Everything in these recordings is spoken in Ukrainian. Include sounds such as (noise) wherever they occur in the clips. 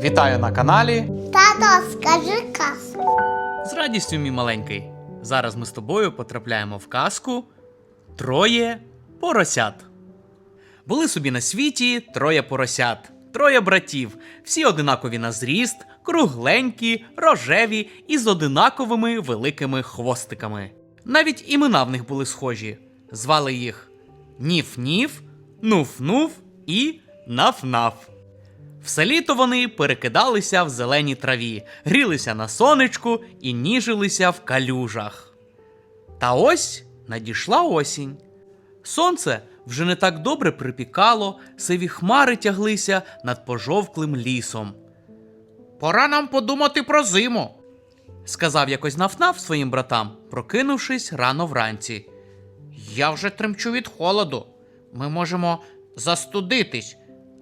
Вітаю на каналі. Тато, скажи казку. З радістю, мій маленький. Зараз ми з тобою потрапляємо в казку Троє поросят. Були собі на світі троє поросят, троє братів, всі одинакові на зріст, кругленькі, рожеві і з одинаковими великими хвостиками. Навіть імена в них були схожі. Звали їх Ніф-Ніф, Нуф-Нуф і Наф-Наф. Все літо вони перекидалися в зеленій траві, грілися на сонечку і ніжилися в калюжах. Та ось надійшла осінь. Сонце вже не так добре припікало, сиві хмари тяглися над пожовклим лісом. Пора нам подумати про зиму, сказав якось нафнаф своїм братам, прокинувшись рано вранці. Я вже тремчу від холоду. Ми можемо застудитись.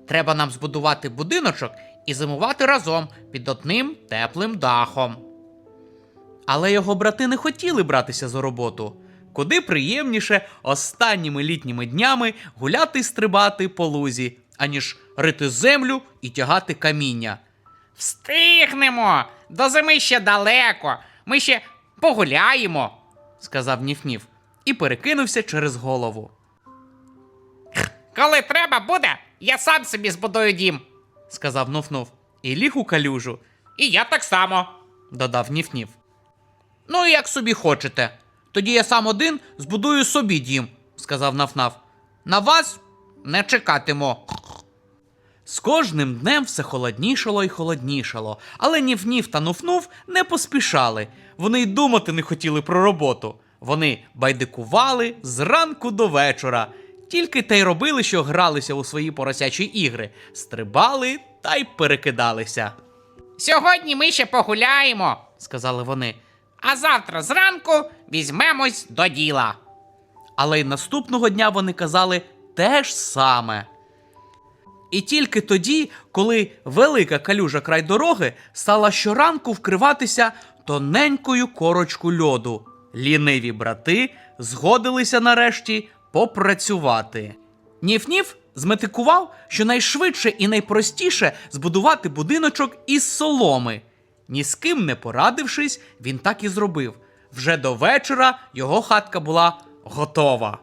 Треба нам збудувати будиночок і зимувати разом під одним теплим дахом. Але його брати не хотіли братися за роботу. Куди приємніше останніми літніми днями гуляти й стрибати по лузі, аніж рити землю і тягати каміння. Встигнемо! До зими ще далеко. Ми ще погуляємо. сказав Ніф-Ніф і перекинувся через голову. Коли треба буде, я сам собі збудую дім. сказав Нуф-Нуф і ліг у калюжу, І я так само. додав Ніф-Ніф. Ну, як собі хочете. Тоді я сам один збудую собі дім, сказав Наф-Наф. На вас не чекатиму. З кожним днем все холоднішало і холоднішало, але Ніф-Ніф та Нуф-Нуф не поспішали. Вони й думати не хотіли про роботу. Вони байдикували зранку до вечора. Тільки те й робили, що гралися у свої поросячі ігри, стрибали та й перекидалися, Сьогодні ми ще погуляємо, сказали вони. а завтра зранку візьмемось до діла. Але й наступного дня вони казали те ж саме. І тільки тоді, коли велика калюжа край дороги стала щоранку вкриватися тоненькою корочку льоду, ліниві брати згодилися нарешті попрацювати. Ніф-Ніф зметикував, що найшвидше і найпростіше збудувати будиночок із соломи. Ні з ким не порадившись, він так і зробив. Вже до вечора його хатка була готова.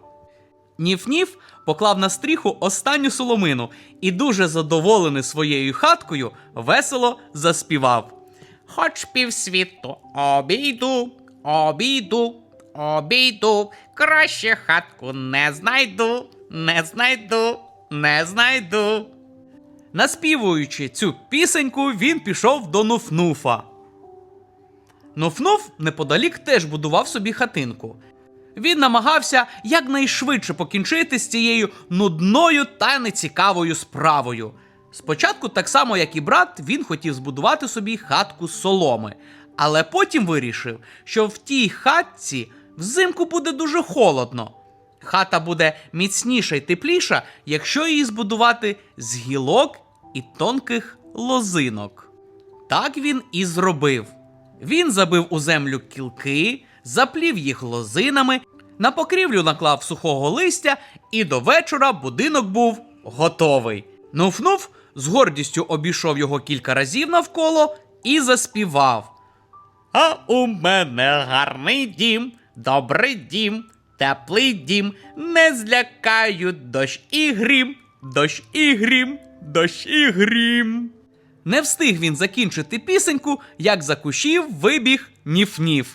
Ніф-Ніф поклав на стріху останню соломину і, дуже задоволений своєю хаткою, весело заспівав. Хоч півсвіту обійду, обійду, обійду, краще хатку не знайду, не знайду, не знайду. Наспівуючи цю пісеньку, він пішов до Нуфнуфа. Нуфнуф неподалік теж будував собі хатинку. Він намагався якнайшвидше покінчити з цією нудною та нецікавою справою. Спочатку, так само як і брат, він хотів збудувати собі хатку з соломи, але потім вирішив, що в тій хатці взимку буде дуже холодно. Хата буде міцніша й тепліша, якщо її збудувати з гілок і тонких лозинок. Так він і зробив. Він забив у землю кілки, заплів їх лозинами, на покрівлю наклав сухого листя, і до вечора будинок був готовий. Нуф-нуф з гордістю обійшов його кілька разів навколо і заспівав. А у мене гарний дім, добрий дім, теплий дім, не злякають дощ і грім, дощ і грім, дощ і грім. Не встиг він закінчити пісеньку, як за кущів вибіг Ніф-Ніф.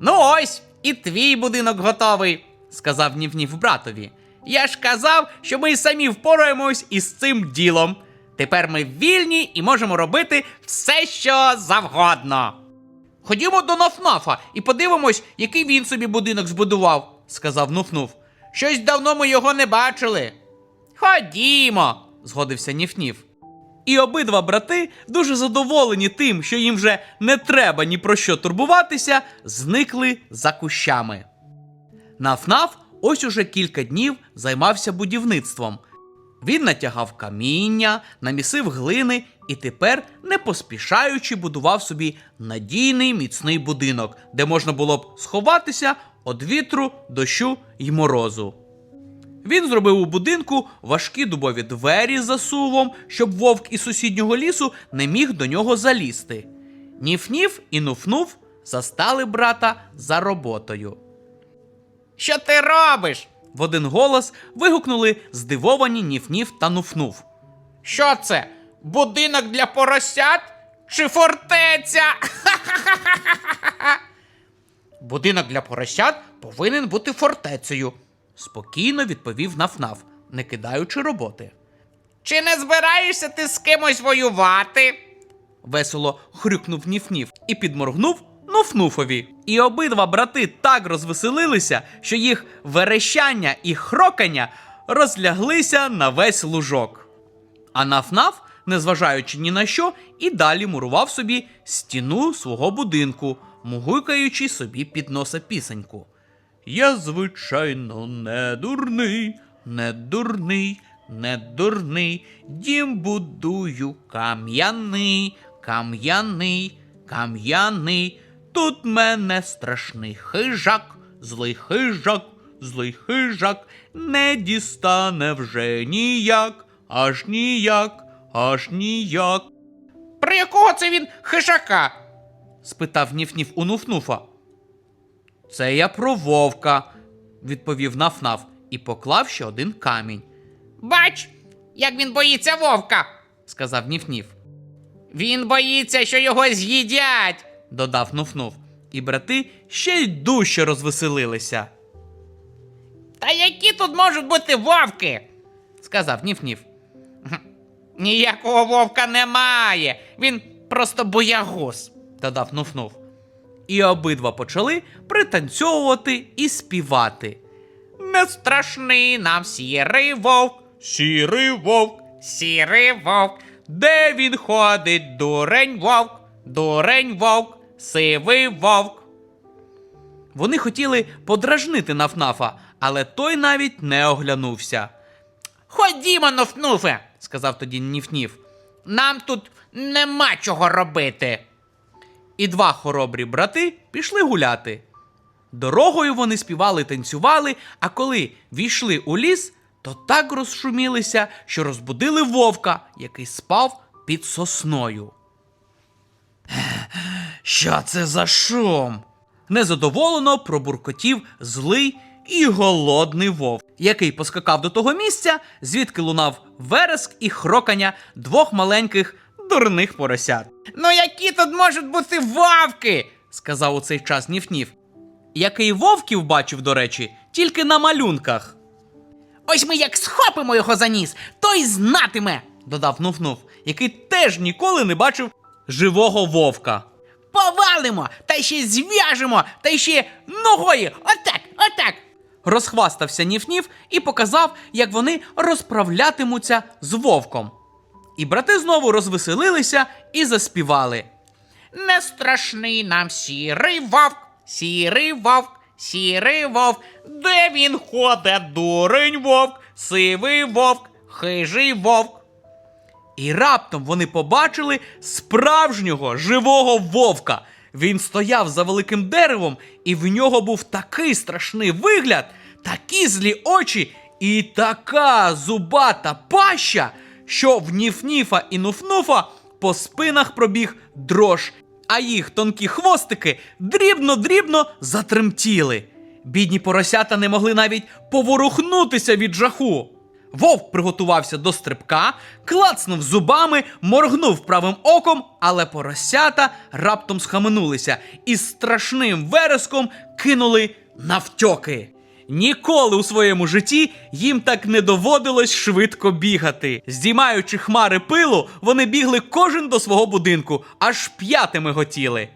Ну ось, і твій будинок готовий. сказав Ніф-Ніф братові. Я ж казав, що ми самі впораємось із цим ділом. Тепер ми вільні і можемо робити все, що завгодно. Ходімо до Нафнафа і подивимось, який він собі будинок збудував, сказав Нуф-Нуф. Щось давно ми його не бачили. Ходімо. згодився Ніф-Ніф. І обидва брати, дуже задоволені тим, що їм вже не треба ні про що турбуватися, зникли за кущами. Наф-Наф ось уже кілька днів займався будівництвом. Він натягав каміння, намісив глини і тепер, не поспішаючи, будував собі надійний міцний будинок, де можна було б сховатися від вітру, дощу й морозу. Він зробив у будинку важкі дубові двері з засувом, щоб вовк із сусіднього лісу не міг до нього залізти. Ніф-ніф і нуф-нуф застали брата за роботою. Що ти робиш? В один голос вигукнули здивовані Ніф-Ніф та Нуф-Нуф. Що це? Будинок для поросят? Чи фортеця? (laughs) Будинок для поросят повинен бути фортецею. Спокійно відповів Наф-Наф, не кидаючи роботи. Чи не збираєшся ти з кимось воювати? Весело хрюкнув Ніф-Ніф і підморгнув Нуф-Нуфові. І обидва брати так розвеселилися, що їх верещання і хрокання розляглися на весь лужок. А Наф-Наф, незважаючи ні на що, і далі мурував собі стіну свого будинку, мугукаючи собі під носа пісеньку. Я, звичайно, не дурний, не дурний, не дурний. Дім будую кам'яний, кам'яний, кам'яний. Тут мене страшний хижак, злий хижак, злий хижак, не дістане вже ніяк, аж ніяк, аж ніяк. Про якого це він хижака? спитав Ніф-Ніф у Нуф-Нуфа. Це я про вовка, відповів Наф-Наф і поклав ще один камінь, Бач, як він боїться вовка. сказав Ніф-Ніф. Він боїться, що його з'їдять. Додав Нуф-Нуф. І брати ще й дужче розвеселилися, Та які тут можуть бути вовки? сказав Ніф-Ніф. Ніякого вовка немає. Він просто боягуз. додав Нуф-Нуф. І обидва почали пританцьовувати і співати. Не страшний нам сірий вовк, Сірий вовк, сірий вовк, де він ходить, дурень вовк, дурень вовк, сивий вовк. Вони хотіли подражнити Нафнафа, але той навіть не оглянувся, Ходімо, нуфнуфе. сказав тоді Ніф-Ніф. Нам тут нема чого робити. І два хоробрі брати пішли гуляти. Дорогою вони співали, танцювали, а коли війшли у ліс, то так розшумілися, що розбудили вовка, який спав під сосною. (gasps) Що це за шум? Незадоволено пробуркотів злий і голодний вовк, який поскакав до того місця, звідки лунав вереск і хрокання двох маленьких дурних поросят. Ну які тут можуть бути вовки? сказав у цей час Ніф-Ніф. Який вовків бачив, до речі, тільки на малюнках, Ось ми як схопимо його за ніс, той знатиме. додав Нуф-Нуф, який теж ніколи не бачив живого вовка. Повалимо, та ще зв'яжемо, та ще ногою. Отак, отак. Розхвастався Ніф-Ніф і показав, як вони розправлятимуться з вовком. І брати знову розвеселилися і заспівали. Не страшний нам сірий вовк, сірий вовк, сірий вовк. Де він ходить, дурень вовк, сивий вовк, хижий вовк. І раптом вони побачили справжнього живого вовка. Він стояв за великим деревом, і в нього був такий страшний вигляд, такі злі очі і така зубата паща, що в Ніф-Ніфа і Нуф-Нуфа по спинах пробіг дрож, а їх тонкі хвостики дрібно-дрібно затремтіли. Бідні поросята не могли навіть поворухнутися від жаху. Вовк приготувався до стрибка, клацнув зубами, моргнув правим оком, але поросята раптом схаменулися і страшним вереском кинули навтьоки. Ніколи у своєму житті їм так не доводилось швидко бігати. Здіймаючи хмари пилу, вони бігли кожен до свого будинку, аж п'ятими готіли.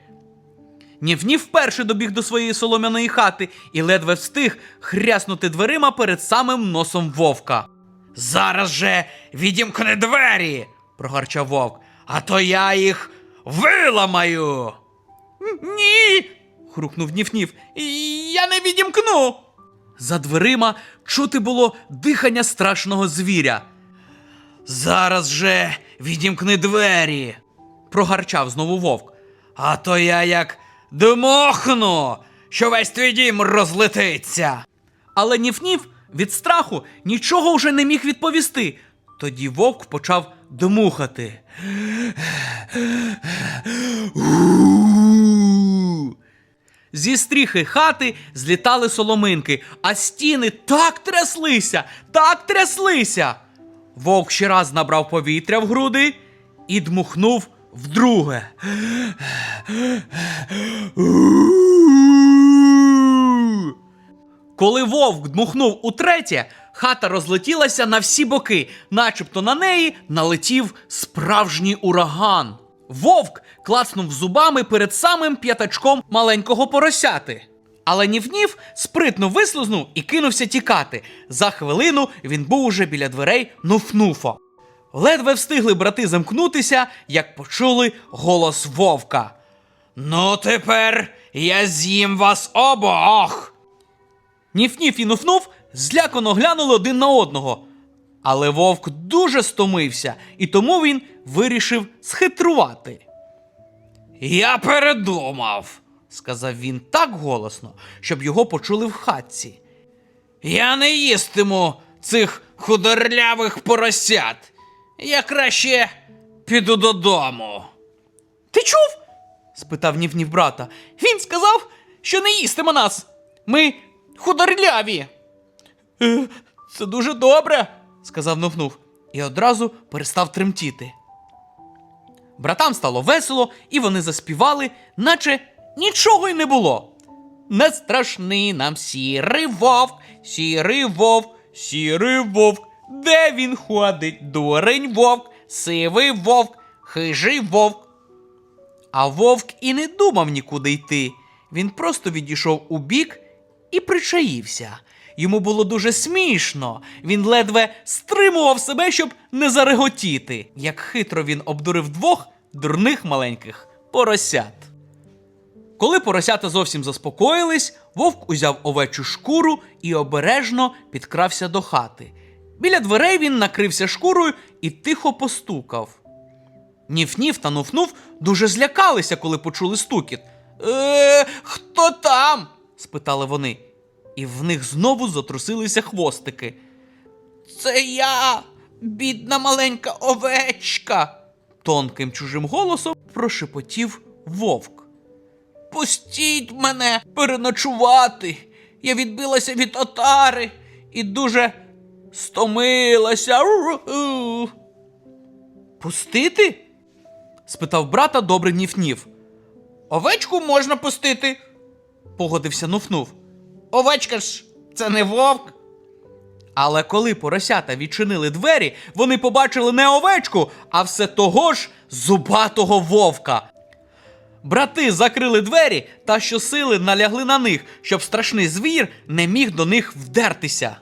Нів-Нів вперше добіг до своєї солом'яної хати і ледве встиг хряснути дверима перед самим носом вовка. Зараз же відімкни двері, прогарчав вовк, а то я їх виламаю. Ні. хрукнув Ніф-Ніф. Я не відімкну. За дверима чути було дихання страшного звіря. Зараз же відімкни двері, прогарчав знову вовк. А то я як дмохну, що весь твій дім розлетиться. Але Ніф-Ніф від страху нічого вже не міг відповісти. Тоді вовк почав дмухати. Зі стріхи хати злітали соломинки, а стіни так тряслися, так тряслися. Вовк ще раз набрав повітря в груди і дмухнув вдруге. Коли вовк дмухнув утретє, хата розлетілася на всі боки, начебто на неї налетів справжній ураган. Вовк клацнув зубами перед самим п'ятачком маленького поросяти. Але Нів-Нів спритно вислизнув і кинувся тікати. За хвилину він був уже біля дверей Нуф-Нуфа. Ледве встигли брати замкнутися, як почули голос вовка. Ну, тепер я з'їм вас обох. Ніф-ніф і нуф-нуф злякано глянули один на одного. Але вовк дуже стомився, і тому він вирішив схитрувати. Я передумав, сказав він так голосно, щоб його почули в хатці. Я не їстиму цих худорлявих поросят. Я краще піду додому. Ти чув? спитав Нів-Нів брата. Він сказав, що не їстиме нас. Ми худорляві. «Е, Це дуже добре, сказав Нуфнув і одразу перестав тремтіти. Братам стало весело, і вони заспівали, наче нічого й не було. Не страшний нам сірий вовк, сірий вовк, сірий вовк. Де він ходить? Дурень вовк, сивий вовк, хижий вовк. А вовк і не думав нікуди йти. Він просто відійшов у бік і причаївся. Йому було дуже смішно. Він ледве стримував себе, щоб не зареготіти, як хитро він обдурив двох дурних маленьких поросят. Коли поросята зовсім заспокоїлись, вовк узяв овечу шкуру і обережно підкрався до хати. Біля дверей він накрився шкурою і тихо постукав. Ніф-ніф та нуф-нуф дуже злякалися, коли почули стукіт. Е, хто там? спитали вони, і в них знову затрусилися хвостики. Це я, бідна маленька овечка, тонким чужим голосом прошепотів вовк. Пустіть мене переночувати. Я відбилася від отари і дуже стомилася. Пустити? спитав брата добрий Ніф-Ніф. Овечку можна пустити, погодився Нуфнув. Овечка ж це не вовк. Але коли поросята відчинили двері, вони побачили не овечку, а все того ж зубатого вовка. Брати закрили двері та щосили налягли на них, щоб страшний звір не міг до них вдертися.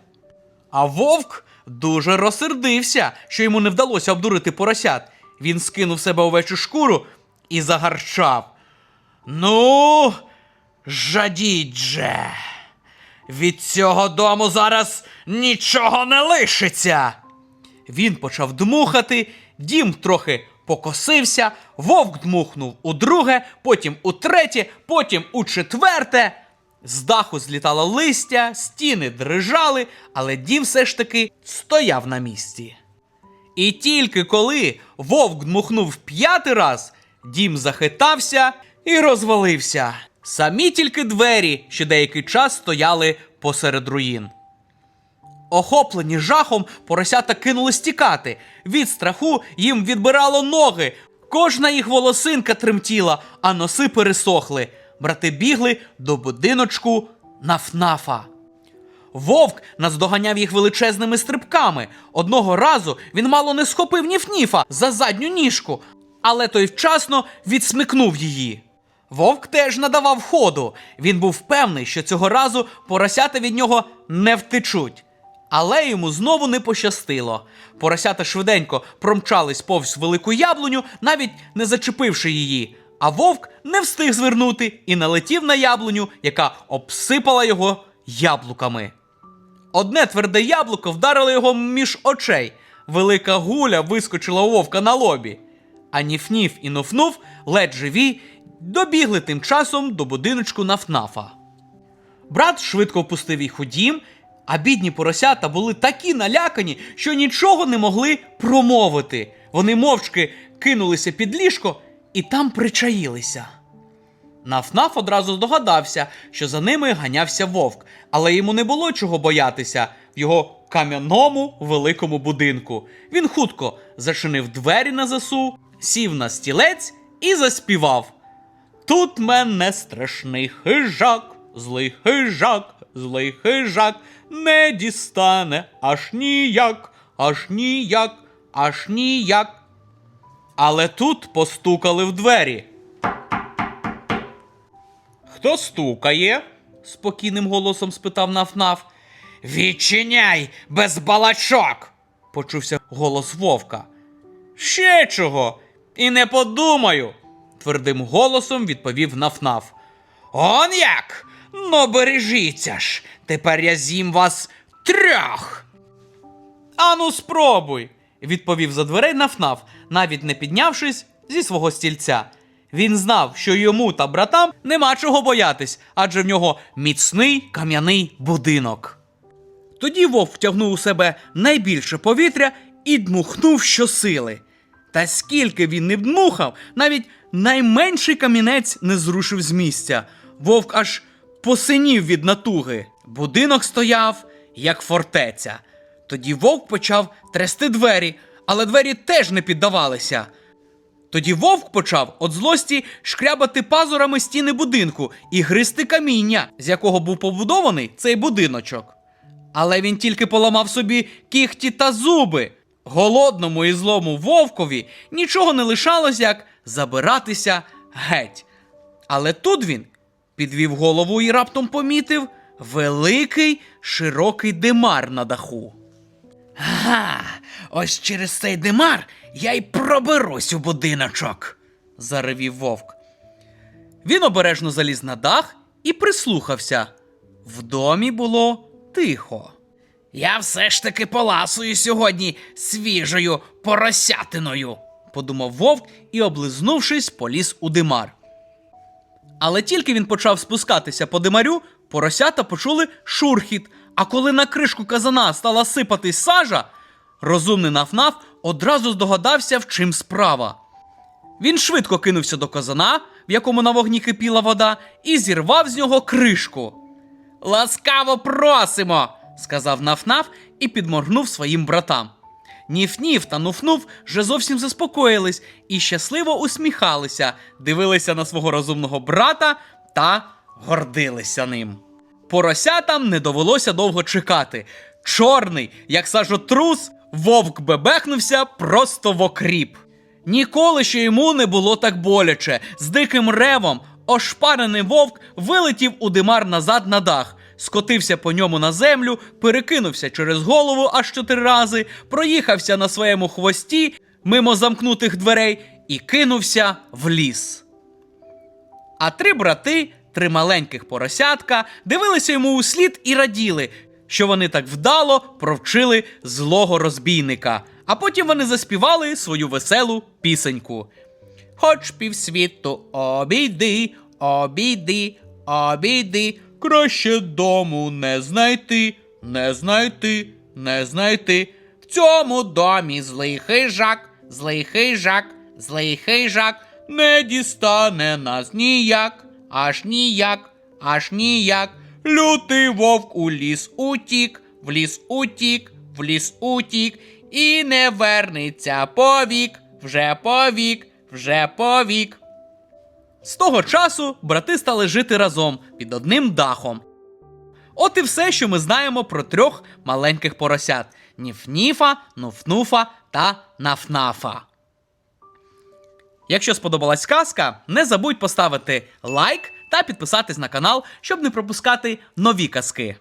А вовк дуже розсердився, що йому не вдалося обдурити поросят. Він скинув себе овечу шкуру і загарчав. Ну, жадіть же. Від цього дому зараз нічого не лишиться. Він почав дмухати, дім трохи покосився, вовк дмухнув у друге, потім у третє, потім у четверте. З даху злітало листя, стіни дрижали, але дім все ж таки стояв на місці. І тільки коли вовк дмухнув п'ятий раз, дім захитався і розвалився. Самі тільки двері ще деякий час стояли посеред руїн. Охоплені жахом, поросята кинулись тікати. Від страху їм відбирало ноги. Кожна їх волосинка тремтіла, а носи пересохли. Брати бігли до будиночку Нафнафа. Вовк наздоганяв їх величезними стрибками. Одного разу він мало не схопив Ніфніфа за задню ніжку, але той вчасно відсмикнув її. Вовк теж надавав ходу. Він був певний, що цього разу поросята від нього не втечуть. Але йому знову не пощастило. Поросята швиденько промчались повз велику яблуню, навіть не зачепивши її. А вовк не встиг звернути і налетів на яблуню, яка обсипала його яблуками. Одне тверде яблуко вдарило його між очей. Велика гуля вискочила у вовка на лобі. А Ніф-Ніф і Нуф-Нуф, ледь живі, добігли тим часом до будиночку Нафнафа. Брат швидко впустив їх у дім, А бідні поросята були такі налякані, що нічого не могли промовити. Вони мовчки кинулися під ліжко і там причаїлися. Нафнаф одразу здогадався, що за ними ганявся вовк, але йому не було чого боятися в його кам'яному великому будинку. Він хутко зачинив двері на засу, сів на стілець і заспівав. Тут мене страшний хижак, злий хижак, злий хижак, не дістане аж ніяк, аж ніяк, аж ніяк. Але тут постукали в двері. Хто стукає? спокійним голосом спитав Нафнаф. Відчиняй без балачок. почувся голос вовка. Ще чого? І не подумаю, твердим голосом відповів Нафнаф. Он як? Ну бережіться ж, тепер я з'їм вас трьох. Ану, спробуй, відповів за дверей Нафнаф, навіть не піднявшись зі свого стільця. Він знав, що йому та братам нема чого боятись, адже в нього міцний кам'яний будинок. Тоді вовк втягнув у себе найбільше повітря і дмухнув щосили. Та скільки він не дмухав, навіть найменший камінець не зрушив з місця. Вовк аж посинів від натуги. Будинок стояв, як фортеця. Тоді вовк почав трясти двері, але двері теж не піддавалися. Тоді вовк почав від злості шкрябати пазурами стіни будинку і гризти каміння, з якого був побудований цей будиночок. Але він тільки поламав собі кіхті та зуби. Голодному і злому вовкові нічого не лишалось, як забиратися геть. Але тут він підвів голову і раптом помітив великий широкий димар на даху. Ага, ось через цей димар я й проберусь у будиночок, заревів вовк. Він обережно заліз на дах і прислухався. В домі було тихо. Я все ж таки поласую сьогодні свіжою поросятиною, подумав вовк і, облизнувшись, поліз у димар. Але тільки він почав спускатися по димарю, поросята почули шурхіт. А коли на кришку казана стала сипатись сажа, розумний нафнаф одразу здогадався, в чим справа. Він швидко кинувся до казана, в якому на вогні кипіла вода, і зірвав з нього кришку. Ласкаво просимо, сказав Нафнаф і підморгнув своїм братам. Ніф-ніф та нуфнув вже зовсім заспокоїлись і щасливо усміхалися, дивилися на свого розумного брата та гордилися ним. Поросятам не довелося довго чекати. Чорний, як сажотрус, вовк бебехнувся просто в окріп. Ніколи ще йому не було так боляче. З диким ревом ошпарений вовк вилетів у димар назад на дах, скотився по ньому на землю, перекинувся через голову аж чотири рази, проїхався на своєму хвості мимо замкнутих дверей і кинувся в ліс. А три брати, три маленьких поросятка, дивилися йому у слід і раділи, що вони так вдало провчили злого розбійника. А потім вони заспівали свою веселу пісеньку. Хоч півсвіту обійди, обійди, обійди, краще дому не знайти, не знайти, не знайти. В цьому домі злий хижак, злий хижак, злий хижак, не дістане нас ніяк, аж ніяк, аж ніяк. Лютий вовк у ліс утік, в ліс утік, в ліс утік, і не вернеться повік, вже повік, вже повік. З того часу брати стали жити разом під одним дахом. От і все, що ми знаємо про трьох маленьких поросят: Ніфніфа, Нуфнуфа та Наф-Нафа. Якщо сподобалась сказка, не забудь поставити лайк та підписатись на канал, щоб не пропускати нові казки.